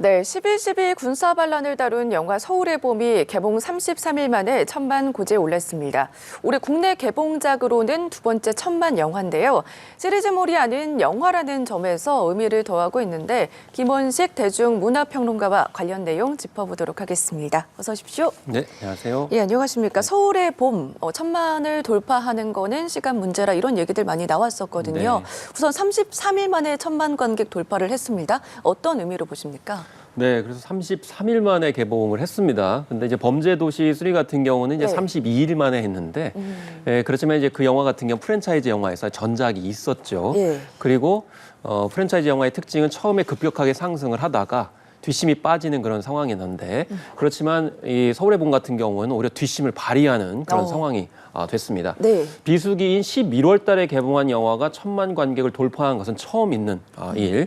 네, 11.12 군사 반란을 다룬 영화 서울의 봄이 개봉 33일 만에 천만 고지에 올랐습니다. 올해 국내 개봉작으로는 두 번째 천만 영화인데요. 시리즈물이 아닌 영화라는 점에서 의미를 더하고 있는데 김원식 대중문화평론가와 관련 내용 짚어보도록 하겠습니다. 어서 오십시오. 네, 안녕하세요. 예, 안녕하십니까. 서울의 봄, 어, 천만을 돌파하는 거는 시간 문제라 이런 얘기들 많이 나왔었거든요. 네. 우선 33일 만에 천만 관객 돌파를 했습니다. 어떤 의미로 보십니까? 네, 그래서 33일 만에 개봉을 했습니다. 근데 이제 범죄도시 3 같은 경우는 이제 네. 32일 만에 했는데, 음. 예, 그렇지만 이제 그 영화 같은 경우 프랜차이즈 영화에서 전작이 있었죠. 예. 그리고 어, 프랜차이즈 영화의 특징은 처음에 급격하게 상승을 하다가 뒷심이 빠지는 그런 상황이었는데 음. 그렇지만 이 서울의 봄 같은 경우는 오히려 뒷심을 발휘하는 그런 어. 상황이 아, 됐습니다. 네. 비수기인 11월 달에 개봉한 영화가 천만 관객을 돌파한 것은 처음 있는 아, 일 에,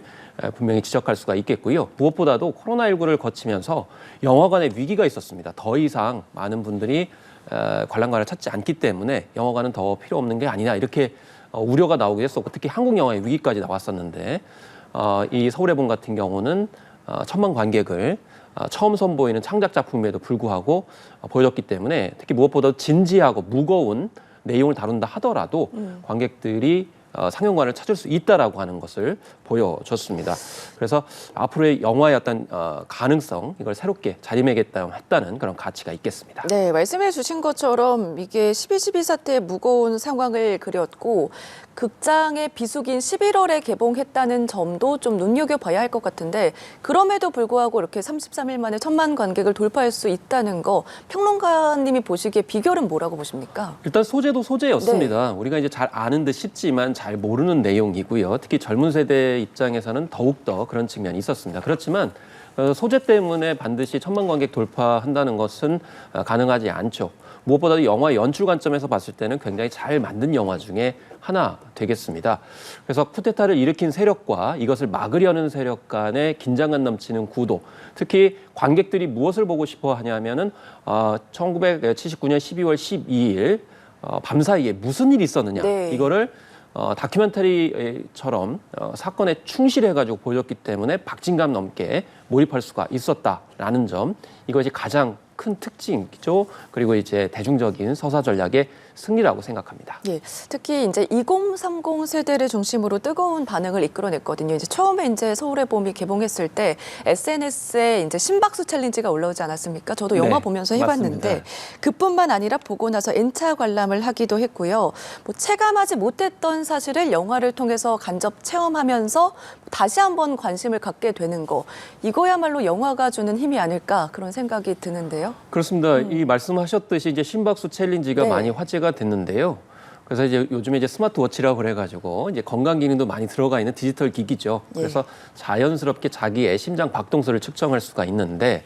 분명히 지적할 수가 있겠고요. 무엇보다도 코로나19를 거치면서 영화관에 위기가 있었습니다. 더 이상 많은 분들이 에, 관람관을 찾지 않기 때문에 영화관은 더 필요 없는 게 아니냐 이렇게 어, 우려가 나오게 했었고 특히 한국 영화의 위기까지 나왔었는데 어, 이 서울의 봄 같은 경우는 어, 천만 관객을 어, 처음 선보이는 창작 작품에도 불구하고 어, 보여줬기 때문에 특히 무엇보다 진지하고 무거운 내용을 다룬다 하더라도 관객들이 어, 상영관을 찾을 수 있다라고 하는 것을 보여줬습니다. 그래서 앞으로의 영화의 어떤 어, 가능성 이걸 새롭게 자리매겠다는 그런 가치가 있겠습니다. 네, 말씀해 주신 것처럼 이게 12.12 사태의 무거운 상황을 그렸고 극장의 비수기인 11월에 개봉했다는 점도 좀 눈여겨봐야 할 것 같은데 그럼에도 불구하고 이렇게 33일 만에 천만 관객을 돌파할 수 있다는 거 평론가님이 보시기에 비결은 뭐라고 보십니까? 일단 소재도 소재였습니다. 우리가 이제 잘 아는 듯 싶지만 잘 모르는 내용이고요. 특히 젊은 세대 입장에서는 더욱더 그런 측면이 있었습니다. 그렇지만 어, 소재 때문에 반드시 천만 관객 돌파한다는 것은 어, 가능하지 않죠. 무엇보다도 영화 연출 관점에서 봤을 때는 굉장히 잘 만든 영화 중에 하나 되겠습니다. 그래서 쿠데타를 일으킨 세력과 이것을 막으려는 세력 간의 긴장감 넘치는 구도, 특히 관객들이 무엇을 보고 싶어 하냐면은 어, 1979년 12월 12일 어, 밤 사이에 무슨 일이 있었느냐 네. 이거를 어, 다큐멘터리처럼 어, 사건에 충실해가지고 보여줬기 때문에 박진감 넘게 몰입할 수가 있었다라는 점 이것이 가장 큰 특징이죠. 그리고 이제 대중적인 서사 전략의 승리라고 생각합니다. 예, 특히 이제 2030 세대를 중심으로 뜨거운 반응을 이끌어냈거든요. 이제 처음에 이제 서울의 봄이 개봉했을 때 SNS에 이제 심박수 챌린지가 올라오지 않았습니까? 저도 영화 네, 보면서 해봤는데 맞습니다. 그뿐만 아니라 보고 나서 N차 관람을 하기도 했고요. 뭐 체감하지 못했던 사실을 영화를 통해서 간접 체험하면서 다시 한번 관심을 갖게 되는 거 이거야말로 영화가 주는 힘이 아닐까 그런 생각이 드는데요. 그렇습니다. 이 말씀하셨듯이 이제 심박수 챌린지가 네. 많이 화제가 됐는데요. 그래서 이제 요즘에 이제 스마트워치라고 그래가지고 이제 건강 기능도 많이 들어가 있는 디지털 기기죠. 예. 그래서 자연스럽게 자기의 심장 박동수를 측정할 수가 있는데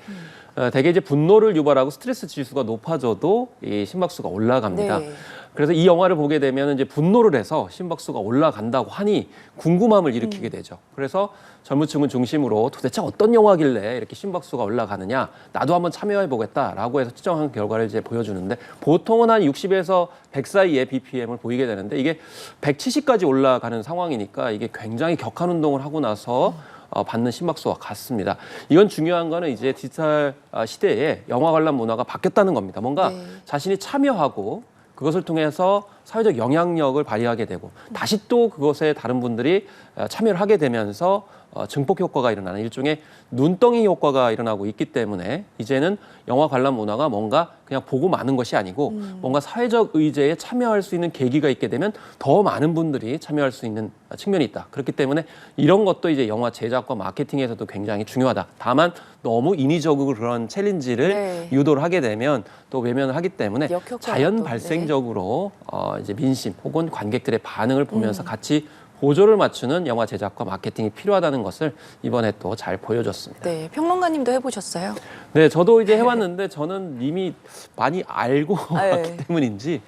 어, 대개 이제 분노를 유발하고 스트레스 지수가 높아져도 이 심박수가 올라갑니다. 네. 그래서 이 영화를 보게 되면 이제 분노를 해서 심박수가 올라간다고 하니 궁금함을 일으키게 되죠. 그래서 젊은 층을 중심으로 도대체 어떤 영화길래 이렇게 심박수가 올라가느냐 나도 한번 참여해 보겠다라고 해서 측정한 결과를 이제 보여주는데 보통은 한 60에서 100 사이의 BPM을 보이게 되는데 이게 170까지 올라가는 상황이니까 이게 굉장히 격한 운동을 하고 나서 어, 받는 심박수와 같습니다. 이건 중요한 거는 이제 디지털 아, 시대에 영화 관람 문화가 바뀌었다는 겁니다. 뭔가 네. 자신이 참여하고 그것을 통해서 사회적 영향력을 발휘하게 되고 다시 또 그것에 다른 분들이 어, 참여를 하게 되면서 어, 증폭 효과가 일어나는 일종의 눈덩이 효과가 일어나고 있기 때문에 이제는 영화 관람 문화가 뭔가 그냥 보고 마는 것이 아니고 뭔가 사회적 의제에 참여할 수 있는 계기가 있게 되면 더 많은 분들이 참여할 수 있는 측면이 있다. 그렇기 때문에 이런 것도 이제 영화 제작과 마케팅에서도 굉장히 중요하다. 다만 너무 인위적으로 그런 챌린지를 네. 유도를 하게 되면 또 외면을 하기 때문에 자연 또, 발생적으로 어, 이제 민심 혹은 관객들의 반응을 보면서 음. 같이 보조를 맞추는 영화 제작과 마케팅이 필요하다는 것을 이번에 또 잘 보여줬습니다. 네, 평론가님도 해보셨어요? 네, 저도 이제 해봤는데 저는 이미 많이 알고 네. 왔기 때문인지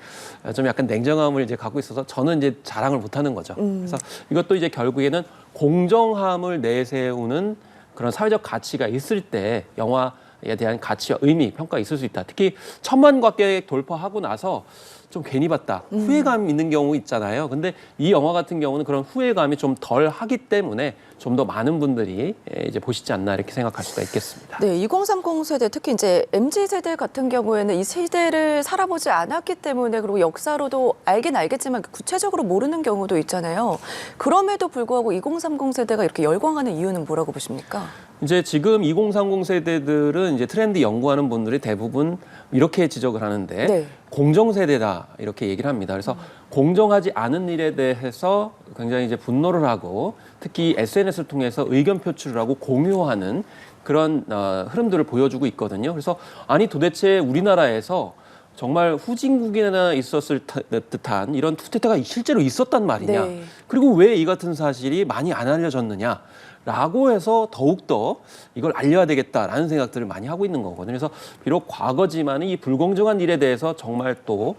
좀 약간 냉정함을 이제 갖고 있어서 저는 이제 자랑을 못하는 거죠. 음. 그래서 이것도 이제 결국에는 공정함을 내세우는 그런 사회적 가치가 있을 때 영화에 대한 가치와 의미, 평가 있을 수 있다. 특히 천만 관객 돌파하고 나서 좀 괜히 봤다 후회감 있는 경우 있잖아요. 근데 이 영화 같은 경우는 그런 후회감이 좀 덜 하기 때문에 좀 더 많은 분들이 예, 이제 보시지 않나 이렇게 생각할 수가 있겠습니다. 네, 2030 세대 특히 이제 MZ 세대 같은 경우에는 이 세대를 살아보지 않았기 때문에 그리고 역사로도 알긴 알겠지만 구체적으로 모르는 경우도 있잖아요. 그럼에도 불구하고 2030 세대가 이렇게 열광하는 이유는 뭐라고 보십니까? 이제 지금 2030 세대들은 이제 트렌드 연구하는 분들이 대부분 이렇게 지적을 하는데 네. 공정 세대다 이렇게 얘기를 합니다. 그래서 공정하지 않은 일에 대해서 굉장히 이제 분노를 하고 특히 SNS를 통해서 의견 표출을 하고 공유하는 그런 어, 흐름들을 보여주고 있거든요. 그래서 아니 도대체 우리나라에서 정말 후진국이나 있었을 타- 듯한 이런 투태가 실제로 있었단 말이냐. 네. 그리고 왜 이 같은 사실이 많이 안 알려졌느냐. 라고 해서 더욱더 이걸 알려야 되겠다라는 생각들을 많이 하고 있는 거거든요. 그래서 비록 과거지만 이 불공정한 일에 대해서 정말 또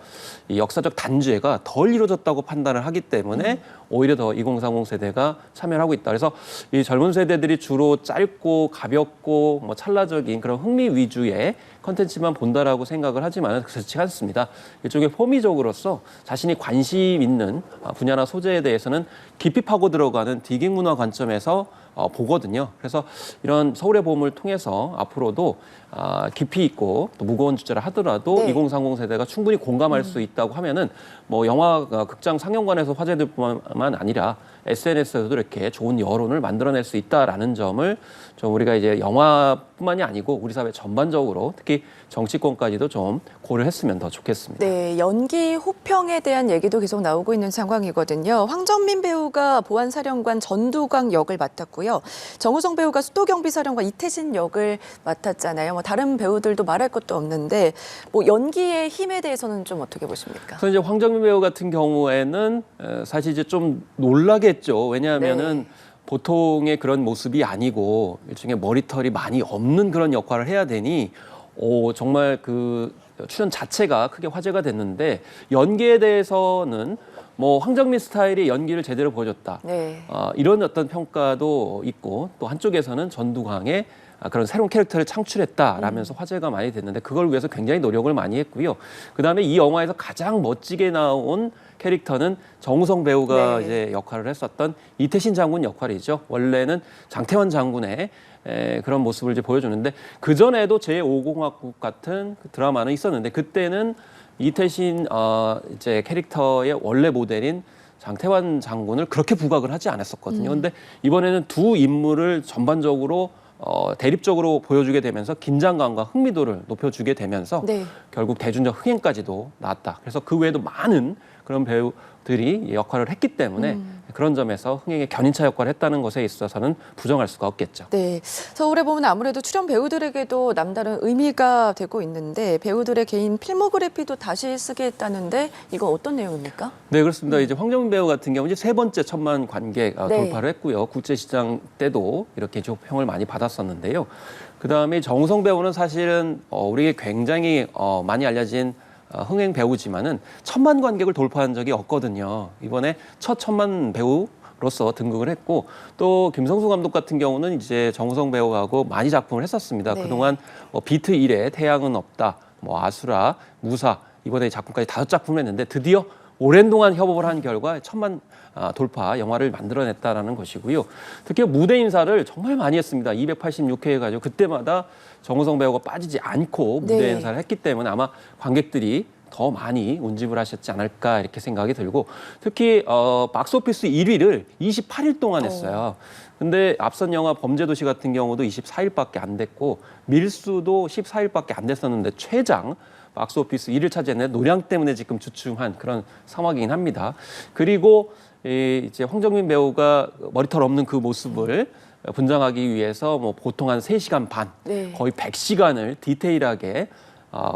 이 역사적 단죄가 덜 이루어졌다고 판단을 하기 때문에 오히려 더 2030 세대가 참여를 하고 있다. 그래서 이 젊은 세대들이 주로 짧고 가볍고 뭐 찰나적인 그런 흥미 위주의 컨텐츠만 본다라고 생각을 하지만 그렇지 않습니다. 일종의 포미적으로서 자신이 관심 있는 아, 분야나 소재에 대해서는 깊이 파고 들어가는 디깅 문화 관점에서 어, 보거든요. 그래서 이런 서울의 봄을 통해서 앞으로도 아, 깊이 있고 또 무거운 주제를 하더라도 네. 2030 세대가 충분히 공감할 수 있다고 하면은 뭐 영화가 극장 상영관에서 화제될 뿐만 아니라 SNS에서도 이렇게 좋은 여론을 만들어낼 수 있다라는 점을 좀 우리가 이제 영화뿐만이 아니고 우리 사회 전반적으로 특히 정치권까지도 좀 고려했으면 더 좋겠습니다. 네, 연기 호평에 대한 얘기도 계속 나오고 있는 상황이거든요. 황정민 배우가 보안사령관 전두광 역을 맡았고요. 정우성 배우가 수도경비사령관 이태신 역을 맡았잖아요. 뭐 다른 배우들도 말할 것도 없는데 뭐 연기의 힘에 대해서는 좀 어떻게 보십니까? 그래서 이제 황정민 배우 같은 경우에는 에, 사실 이제 좀 놀라겠죠. 왜냐하면은 네. 보통의 그런 모습이 아니고 일종의 머리털이 많이 없는 그런 역할을 해야 되니 오, 정말 그 출연 자체가 크게 화제가 됐는데 연기에 대해서는 뭐 황정민 스타일의 연기를 제대로 보여줬다. 네. 어, 이런 어떤 평가도 있고 또 한쪽에서는 전두광의 아, 그런 새로운 캐릭터를 창출했다라면서 화제가 많이 됐는데 그걸 위해서 굉장히 노력을 많이 했고요. 그다음에 이 영화에서 가장 멋지게 나온 캐릭터는 정우성 배우가 네. 이제 역할을 했었던 이태신 장군 역할이죠. 원래는 장태환 장군의 에, 그런 모습을 이제 보여주는데 그 전에도 제5공화국 같은 그 드라마는 있었는데 그때는 이태신 어, 이제 캐릭터의 원래 모델인 장태환 장군을 그렇게 부각을 하지 않았었거든요. 근데 이번에는 두 인물을 전반적으로 어, 대립적으로 보여주게 되면서 긴장감과 흥미도를 높여주게 되면서 네. 결국 대중적 흥행까지도 나왔다. 그래서 그 외에도 많은 그런 배우들이 역할을 했기 때문에 그런 점에서 흥행의 견인차 역할을 했다는 것에 있어서는 부정할 수가 없겠죠. 네, 서울에 보면 아무래도 출연 배우들에게도 남다른 의미가 되고 있는데 배우들의 개인 필모그래피도 다시 쓰게 했다는데 이건 어떤 내용입니까? 네 그렇습니다. 이제 황정민 배우 같은 경우 이제 세 번째 천만 관객 어, 네. 돌파를 했고요. 국제 시장 때도 이렇게 조평을 많이 받았었는데요. 그 다음에 정우성 배우는 사실은 어, 우리에게 굉장히 어, 많이 알려진 어, 흥행 배우지만은 천만 관객을 돌파한 적이 없거든요. 이번에 첫 천만 배우 로서 등극을 했고 또 김성수 감독 같은 경우는 이제 정우성 배우하고 많이 작품을 했었습니다. 네. 그동안 어, 비트 1에 태양은 없다, 뭐 아수라, 무사 이번에 작품까지 다섯 작품을 했는데 드디어 오랜 동안 협업을 한 결과 천만 아, 돌파 영화를 만들어냈다라는 것이고요. 특히 무대 인사를 정말 많이 했습니다. 286회 해가지고 그때마다 정우성 배우가 빠지지 않고 무대 네. 인사를 했기 때문에 아마 관객들이 더 많이 운집을 하셨지 않을까 이렇게 생각이 들고 특히 어, 박스오피스 1위를 28일 동안 했어요. 근데 앞선 영화 범죄도시 같은 경우도 24일밖에 안 됐고 밀수도 14일밖에 안 됐었는데 최장 박스오피스 1위를 차지했는데 노량 때문에 지금 주춤한 그런 상황이긴 합니다. 그리고 이 이제 황정민 배우가 머리털 없는 그 모습을 분장하기 위해서 뭐 보통 한 3시간 반 네. 거의 100시간을 디테일하게 어,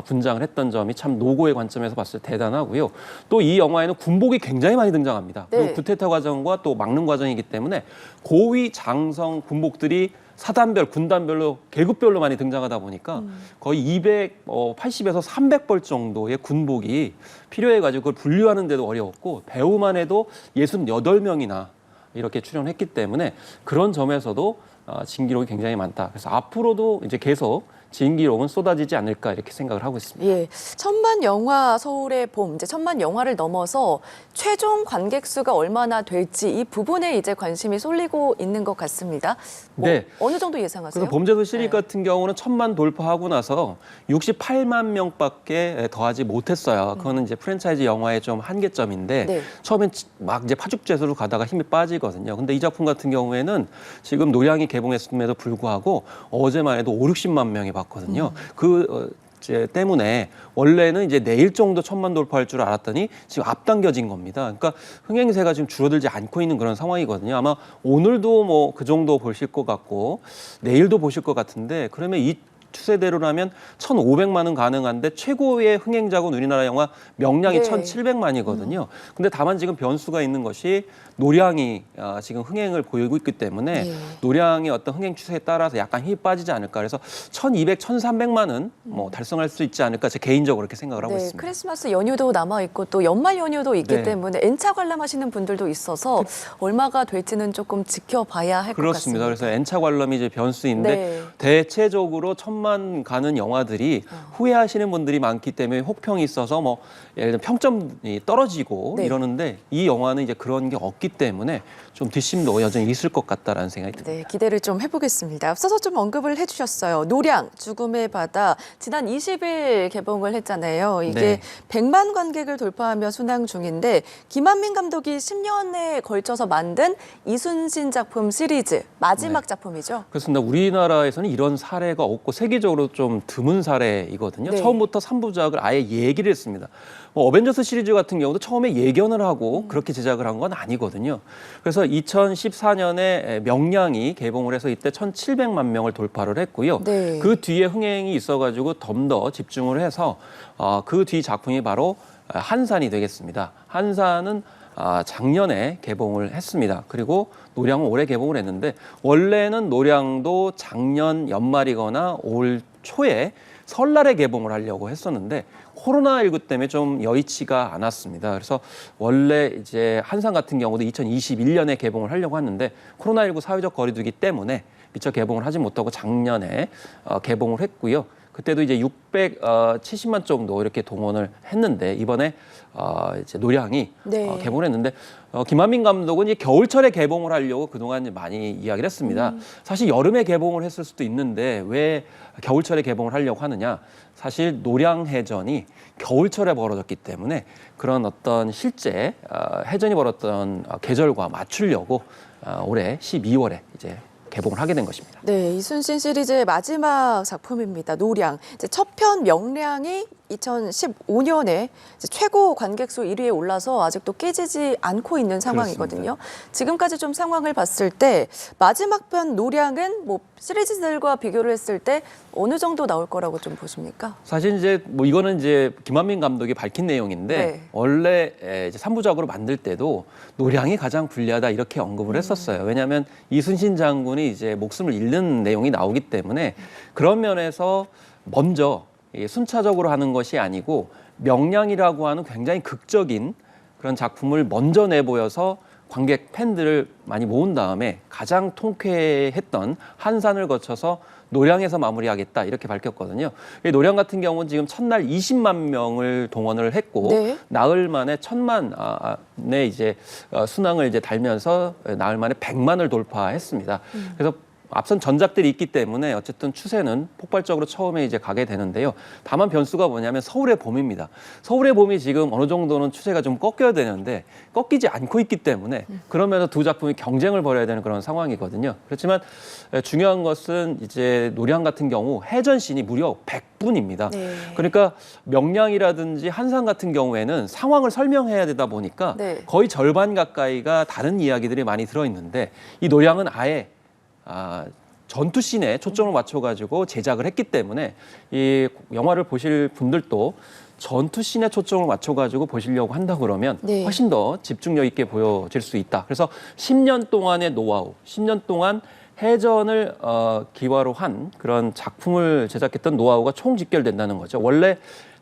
분장을 했던 점이 참 노고의 관점에서 봤을 때 대단하고요. 또 이 영화에는 군복이 굉장히 많이 등장합니다. 네. 그리고 구테타 과정과 또 막는 과정이기 때문에 고위 장성 군복들이 사단별, 군단별로 계급별로 많이 등장하다 보니까 거의 280에서 300벌 정도의 군복이 필요해가지고 그걸 분류하는 데도 어려웠고 배우만 해도 68명이나 이렇게 출연했기 때문에 그런 점에서도 어, 진기록이 굉장히 많다. 그래서 앞으로도 이제 계속 진기록은 쏟아지지 않을까 이렇게 생각을 하고 있습니다. 예, 천만 영화 서울의 봄 이제 천만 영화를 넘어서 최종 관객 수가 얼마나 될지 이 부분에 이제 관심이 쏠리고 있는 것 같습니다. 뭐 네. 어느 정도 예상하세요? 그래서 범죄도 시리즈 네. 같은 경우는 천만 돌파하고 나서 68만 명밖에 더하지 못했어요. 그거는 이제 프랜차이즈 영화의 좀 한계점인데 네. 처음엔 치- 막 이제 파죽제수로 가다가 힘이 빠지거든요. 근데 이 작품 같은 경우에는 지금 노량이 개봉했음에도 불구하고 어제만 해도 5, 60만 명이 봤거든요. 그 어, 이제 때문에 원래는 이제 내일 정도 천만 돌파할 줄 알았더니 지금 앞당겨진 겁니다. 그러니까 흥행세가 지금 줄어들지 않고 있는 그런 상황이거든요. 아마 오늘도 뭐 그 정도 보실 것 같고 내일도 보실 것 같은데 그러면 이 추세대로라면 1,500만 원 가능한데 최고의 흥행작은 우리나라 영화 명량이 네. 1,700만이거든요. 근데 다만 지금 변수가 있는 것이 노량이 아, 지금 흥행을 보이고 있기 때문에 네. 노량의 어떤 흥행 추세에 따라서 약간 힘이 빠지지 않을까. 그래서 1,200, 1,300만은 뭐 달성할 수 있지 않을까. 제 개인적으로 그렇게 생각을 하고 네, 있습니다. 크리스마스 연휴도 남아 있고 또 연말 연휴도 있기 네. 때문에 N차 관람하시는 분들도 있어서 얼마가 될지는 조금 지켜봐야 할것 그렇습니다. 같습니다. 그래서 N차 관람이 이제 변수인데 네. 대체적으로 천만 가는 영화들이 어. 후회하시는 분들이 많기 때문에 혹평이 있어서 뭐 예를 들면 평점이 떨어지고 네. 이러는데 이 영화는 이제 그런 게 없기 때문에 좀 뒷심도 여전히 있을 것 같다라는 생각이 듭니다. 네, 기대를 좀 해보겠습니다. 앞서서 좀 언급을 해주셨어요. 노량, 죽음의 바다. 지난 20일 개봉을 했잖아요. 이게 네. 100만 관객을 돌파하며 순항 중인데 김한민 감독이 10년에 걸쳐서 만든 이순신 작품 시리즈 마지막 네. 작품이죠. 그렇습니다. 우리나라에서는 이런 사례가 없고 세계 적으로 좀 드문 사례이거든요. 네. 처음부터 삼부작을 아예 얘기를 했습니다. 뭐 어벤져스 시리즈 같은 경우도 처음에 예견을 음. 하고 그렇게 제작을 한 건 아니거든요. 그래서 2014년에 명량이 개봉을 해서 이때 1,700만 명을 돌파를 했고요. 네. 그 뒤에 흥행이 있어가지고 좀 더 집중을 해서 어, 그 뒤 작품이 바로 한산이 되겠습니다. 한산은 아, 작년에 개봉을 했습니다. 그리고 노량은 올해 개봉을 했는데 원래는 노량도 작년 연말이거나 올 초에 설날에 개봉을 하려고 했었는데 코로나19 때문에 좀 여의치가 않았습니다. 그래서 원래 이제 한산 같은 경우도 2021년에 개봉을 하려고 하는데 코로나19 사회적 거리두기 때문에 미처 개봉을 하지 못하고 작년에 어, 개봉을 했고요. 그때도 이제 670만 정도 이렇게 동원을 했는데 이번에 어, 이제 노량이 네. 어, 개봉을 했는데 어, 김한민 감독은 이제 겨울철에 개봉을 하려고 그동안 많이 이야기를 했습니다. 사실 여름에 개봉을 했을 수도 있는데 왜 겨울철에 개봉을 하려고 하느냐? 사실 노량해전이 겨울철에 벌어졌기 때문에 그런 어떤 실제 어, 해전이 벌었던 어, 계절과 맞추려고 어, 올해 12월에 이제 개봉을 하게 된 것입니다. 네, 이순신 시리즈의 마지막 작품입니다. 노량. 이제 첫 편 명량이 2015년에 최고 관객 수 1위에 올라서 아직도 깨지지 않고 있는 상황이거든요. 지금까지 좀 상황을 봤을 때 마지막 편 노량은 뭐 시리즈들과 비교를 했을 때 어느 정도 나올 거라고 좀 보십니까? 사실 이제 뭐 이거는 이제 김한민 감독이 밝힌 내용인데 네. 원래 에, 이제 3부작으로 만들 때도 노량이 가장 불리하다 이렇게 언급을 했었어요. 왜냐하면 이순신 장군이 이제 목숨을 잃는 내용이 나오기 때문에 그런 면에서 먼저 이 순차적으로 하는 것이 아니고 명량이라고 하는 굉장히 극적인 그런 작품을 먼저 내보여서 관객 팬들을 많이 모은 다음에 가장 통쾌했던 한산을 거쳐서 노량에서 마무리하겠다 이렇게 밝혔거든요. 이 노량 같은 경우는 지금 첫날 20만 명을 동원을 했고 네. 나흘 만에 천만 아, 내 이제 어, 순항을 이제 달면서 나흘 만에 100만을 돌파했습니다. 그래서 앞선 전작들이 있기 때문에 어쨌든 추세는 폭발적으로 처음에 이제 가게 되는데요. 다만 변수가 뭐냐면 서울의 봄입니다. 서울의 봄이 지금 어느 정도는 추세가 좀 꺾여야 되는데 꺾이지 않고 있기 때문에 그러면서 두 작품이 경쟁을 벌여야 되는 그런 상황이거든요. 그렇지만 에, 중요한 것은 이제 노량 같은 경우 해전신이 무려 100분입니다. 네. 그러니까 명량이라든지 한산 같은 경우에는 상황을 설명해야 되다 보니까 네. 거의 절반 가까이가 다른 이야기들이 많이 들어 있는데 이 노량은 아예 아, 전투 씬에 초점을 맞춰가지고 제작을 했기 때문에 이 영화를 보실 분들도 전투 씬에 초점을 맞춰가지고 보시려고 한다 그러면 네. 훨씬 더 집중력 있게 보여질 수 있다. 그래서 10년 동안의 노하우, 10년 동안 해전을 어, 기화로 한 그런 작품을 제작했던 노하우가 총 집결된다는 거죠. 원래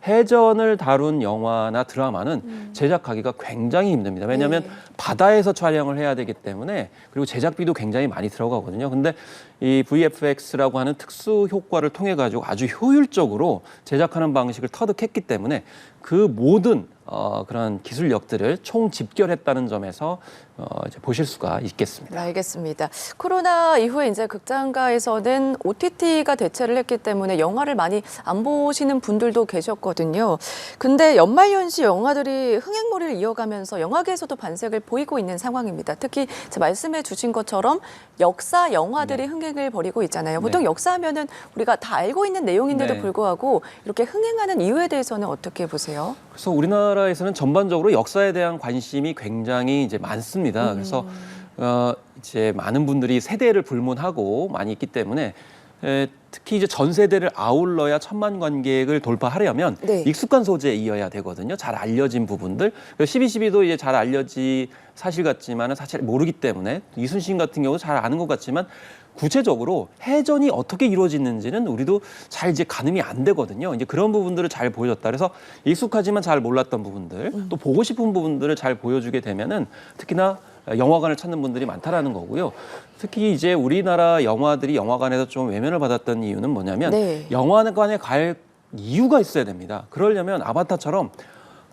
해전을 다룬 영화나 드라마는 제작하기가 굉장히 힘듭니다. 왜냐하면 네. 바다에서 촬영을 해야 되기 때문에 그리고 제작비도 굉장히 많이 들어가거든요. 근데 이 VFX라고 하는 특수 효과를 통해 가지고 아주 효율적으로 제작하는 방식을 터득했기 때문에 그 모든 어, 그런 기술력들을 총 집결했다는 점에서 어, 이제 보실 수가 있겠습니다. 네, 알겠습니다. 코로나 이후에 이제 극장가에서는 OTT가 대체를 했기 때문에 영화를 많이 안 보시는 분들도 계셨거든요. 근데 연말연시 영화들이 흥행몰이를 이어가면서 영화계에서도 반색을 보이고 있는 상황입니다. 특히 제 말씀해 주신 것처럼 역사 영화들이 흥행을 벌이고 있잖아요. 보통 네. 역사하면은 우리가 다 알고 있는 내용인데도 네. 불구하고 이렇게 흥행하는 이유에 대해서는 어떻게 보세요? 그래서 우리나라 에서는 전반적으로 역사에 대한 관심이 굉장히 이제 많습니다. 그래서 어, 이제 많은 분들이 세대를 불문하고 많이 있기 때문에 에, 특히 이제 전 세대를 아울러야 천만 관객을 돌파하려면 네. 익숙한 소재에 이어야 되거든요. 잘 알려진 부분들. 12.12도 이제 잘 알려지 사실 같지만은 사실 모르기 때문에 이순신 같은 경우 잘 아는 것 같지만 구체적으로 해전이 어떻게 이루어지는지는 우리도 잘 이제 가늠이 안 되거든요. 이제 그런 부분들을 잘 보여줬다. 그래서 익숙하지만 잘 몰랐던 부분들, 또 보고 싶은 부분들을 잘 보여주게 되면은 특히나 영화관을 찾는 분들이 많다라는 거고요. 특히 이제 우리나라 영화들이 영화관에서 좀 외면을 받았던 이유는 뭐냐면 네. 영화관에 갈 이유가 있어야 됩니다. 그러려면 아바타처럼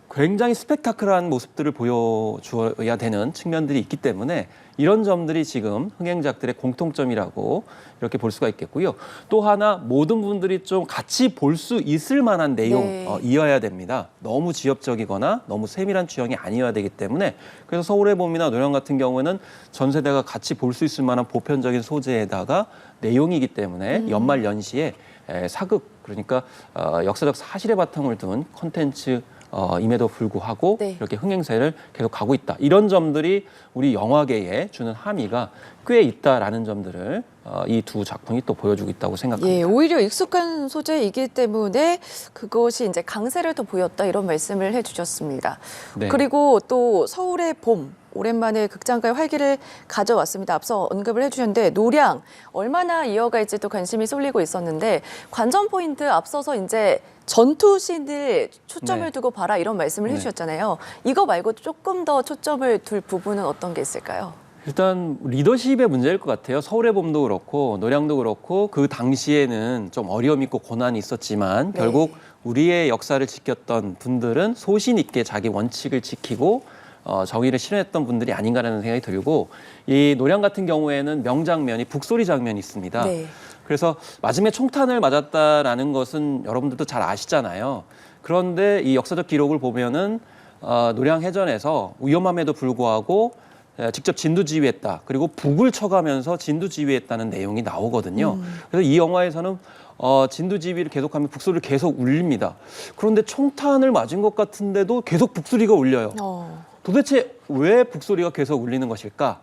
굉장히 스펙타클한 모습들을 보여주어야 되는 측면들이 있기 때문에 이런 점들이 지금 흥행작들의 공통점이라고 이렇게 볼 수가 있겠고요. 또 하나 모든 분들이 좀 같이 볼 수 있을 만한 내용 네. 어, 이어야 됩니다. 너무 지엽적이거나 너무 세밀한 취향이 아니어야 되기 때문에 그래서 서울의 봄이나 노령 같은 경우에는 전 세대가 같이 볼 수 있을 만한 보편적인 소재에다가 내용이기 때문에 연말 연시에 에, 사극 그러니까 어, 역사적 사실의 바탕을 둔 콘텐츠 어, 임에도 불구하고 네. 이렇게 흥행세를 계속 가고 있다. 이런 점들이 우리 영화계에 주는 함의가 꽤 있다라는 점들을 어, 이 두 작품이 또 보여주고 있다고 생각합니다. 예, 오히려 익숙한 소재이기 때문에 그것이 이제 강세를 더 보였다 이런 말씀을 해주셨습니다. 네. 그리고 또 서울의 봄 오랜만에 극장가의 활기를 가져왔습니다. 앞서 언급을 해주셨는데 노량 얼마나 이어갈지 또 관심이 쏠리고 있었는데 관전 포인트 앞서서 이제 전투신을 초점을 네. 두고 봐라 이런 말씀을 네. 해주셨잖아요. 이거 말고 조금 더 초점을 둘 부분은 어떤 게 있을까요? 일단 리더십의 문제일 것 같아요. 서울의 봄도 그렇고 노량도 그렇고 그 당시에는 좀 어려움 있고 고난이 있었지만 네. 결국 우리의 역사를 지켰던 분들은 소신 있게 자기 원칙을 지키고 어, 정의를 실현했던 분들이 아닌가라는 생각이 들고 이 노량 같은 경우에는 명장면이 북소리 장면이 있습니다. 네. 그래서 마지막에 총탄을 맞았다라는 것은 여러분들도 잘 아시잖아요. 그런데 이 역사적 기록을 보면은 어, 노량 해전에서 위험함에도 불구하고 에, 직접 진두지휘했다. 그리고 북을 쳐가면서 진두지휘했다는 내용이 나오거든요. 그래서 이 영화에서는 어, 진두지휘를 계속하면 북소리를 계속 울립니다. 그런데 총탄을 맞은 것 같은데도 계속 북소리가 울려요. 어. 도대체 왜 북소리가 계속 울리는 것일까?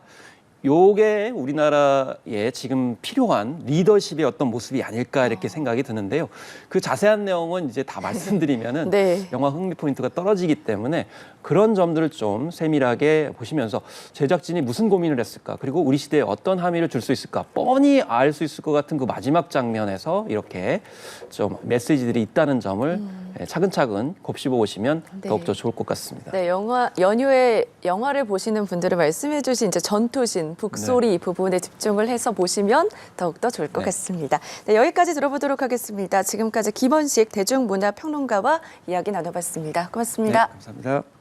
요게 우리나라에 지금 필요한 리더십의 어떤 모습이 아닐까 이렇게 생각이 드는데요. 그 자세한 내용은 이제 다 말씀드리면은 네. 영화 흥미 포인트가 떨어지기 때문에 그런 점들을 좀 세밀하게 보시면서 제작진이 무슨 고민을 했을까 그리고 우리 시대에 어떤 함의를 줄 수 있을까 뻔히 알 수 있을 것 같은 그 마지막 장면에서 이렇게 좀 메시지들이 있다는 점을 예, 차근차근 곱씹어 보시면 음. 네. 더욱더 좋을 것 같습니다. 네, 영화 연휴에 영화를 보시는 분들은 말씀해주신 이제 전투신 북소리 이 부분에 집중을 해서 보시면 더욱 더 좋을 것 네. 같습니다. 네, 여기까지 들어보도록 하겠습니다. 지금까지 김원식 대중문화평론가와 이야기 나눠봤습니다. 고맙습니다. 네, 감사합니다.